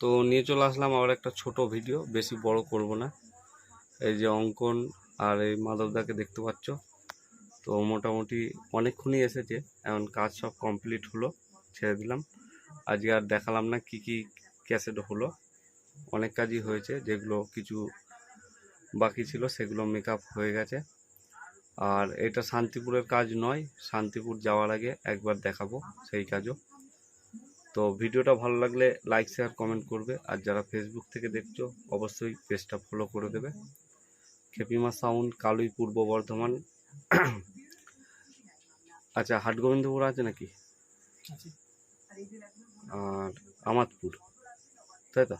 তো নিয়ে চলে আসলাম আবার একটা ছোট ভিডিও বেশি বড় করব না। এই যে অঙ্কন আর এই মাধবদাকে দেখতে পাচ্ছ। তো মোটামুটি অনেকক্ষণই এসেছে, এখন কাজ সব কমপ্লিট হলো, ছেড়ে দিলাম। আজকে আর দেখালাম না কি কি ক্যাসেট হলো। অনেক কাজই হয়েছে, যেগুলো কিছু বাকি ছিল সেগুলো মেকআপ হয়ে গেছে। আর এটা শান্তিপুরের কাজ নয়, শান্তিপুর যাওয়ার আগে একবার দেখাবো সেই কাজও। তো ভিডিওটা ভালো লাগলে লাইক শেয়ার কমেন্ট করবে। আর যারা ফেসবুক থেকে দেখছ অবশ্যই পেজটা ফলো করে দেবে। খেপিমা সাউন্ড কালুই পূর্ব বর্ধমান। আচ্ছা হাটগোবিন্দপুর আছে নাকি? আর আমাদপুর তাই তো?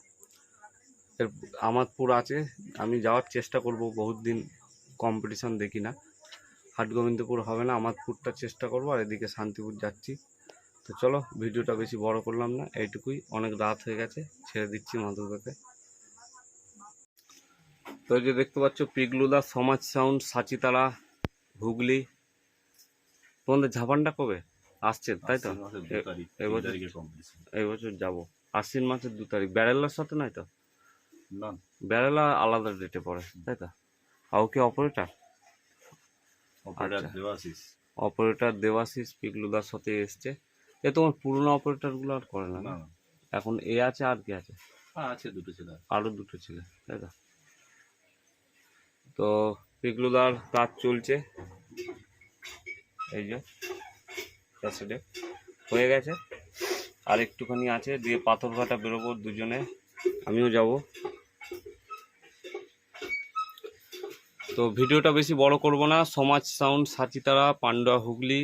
এর আমাদপুর আছে। আমি যাওয়ার চেষ্টা করব বহুত দিন কম্পিটিশন দেখি না। হাটগোবিন্দপুর হবে না আমাদপুরটা চেষ্টা করব আর এদিকে শান্তিপুর যাচ্ছি। তো চলো ভিডিওটা বেশি বড় করলাম না এইটুকুই। অনেক রাত হয়ে গেছে ছেড়ে দিচ্ছি মাধুরদাকে তো যে দেখতে পাচ্ছ পিগলুদা সমাজ সাউন্ড সাচিতারা হুগলি। তোমাদের ঝাপানটা কবে? আসছে তাই তো? এবছর এই বছর যাব। আশ্বিন মাসের দু তারিখ। ব্যারেলার সাথে নয় তো? ব্যারেলা আলাদা ডেটে পড়ে তাই তো? আর ও কি অপারেটার আচ্ছা। দেবাশিস। অপারেটর দেবাশিস পিগলুদার সাথে এসছে। এ তোমার পুরনো অপারেটরগুলো আর করে না এখন এ আছে আর কি আছে? হ্যাঁ আছে দুটো ছেলে। আরও দুটো ছেলে তাই তো? তো পিগলুদার কাজ চলছে। এই যে হয়ে গেছে। আর একটুখানি আছে দিয়ে পাথর পাথরঘাটা বেরোবো দুজনে। আমিও যাব। তো ভিডিওটা বেশি বড় করব না। সমাজ সাউন্ড সাচিতারা পান্ডা হুগলি।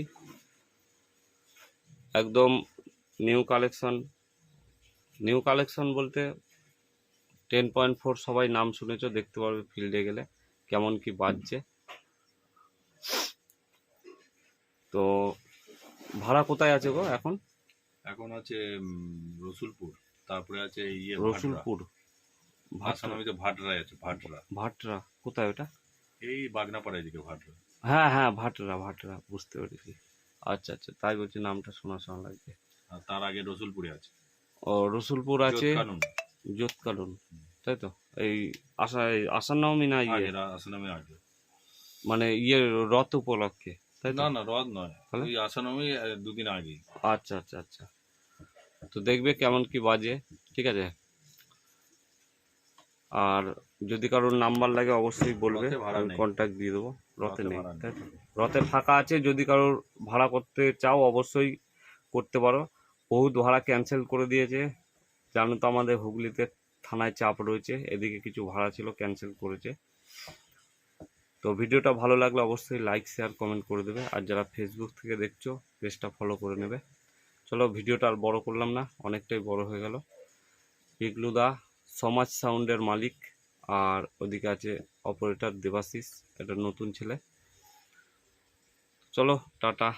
একদম নিউ কালেকশন নিউ কালেকশন বলতে টেন পয়েন্ট ফোর সবাই নাম শুনেছ দেখতে পারবে ফিল্ডে গেলে কেমন কি বাজছে। তো ভাড়া কোথায় আছে গো এখন? এখন আছে রসুলপুর তারপরে আছে ইয়ে রসুলপুর। ভাটরা আছে ভাটরা ভাটরা কোথায় ওটা? এই বাগনাপাড়া এদিকে ভাটরা হ্যাঁ হ্যাঁ ভাটরা ভাটরা বুঝতে পেরেছি। আচ্ছা আচ্ছা তাই বলছি নামটা শোনা শোনা লাগছে। আর তার আগে রসুলপুরে আছে। ও রসুলপুর আছে? কানুন জোতকালন তাই তো? এই আশা এই আসার নবমী না ইয়ে? আগে আসানামে আগে। মানে ইয়ে রথ উপলক্ষে তাই তো? না না রদ নয়। তাহলে? ওই আসানামে দুদিন আগে আচ্ছা আচ্ছা আচ্ছা। তো দেখবে কেমন কি বাজে ঠিক আছে? আর যদি কারোর নাম্বার লাগে অবশ্যই বলবে। আমি কন্ট্যাক্ট দিয়ে দেবো। রথে নেই। রথে ফাঁকা আছে যদি কারোর ভাড়া করতে চাও অবশ্যই করতে পারো। বহুত ভাড়া ক্যান্সেল করে দিয়েছে। জানো তো আমাদের হুগলিতে থানায় চাপ রয়েছে। এদিকে কিছু ভাড়া ছিল ক্যান্সেল করেছে। তো ভিডিওটা ভালো লাগলে অবশ্যই লাইক শেয়ার কমেন্ট করে দেবে। আর যারা ফেসবুক থেকে দেখছ পেজটা ফলো করে নেবে। চলো ভিডিওটা আর বড় করলাম না অনেকটাই বড় হয়ে গেল। পিগলুদা সমাজ সাউন্ডের মালিক আর ওদিকে আছে অপারেটর দেবাশিস এটা নতুন ছেলে। চলো টাটা।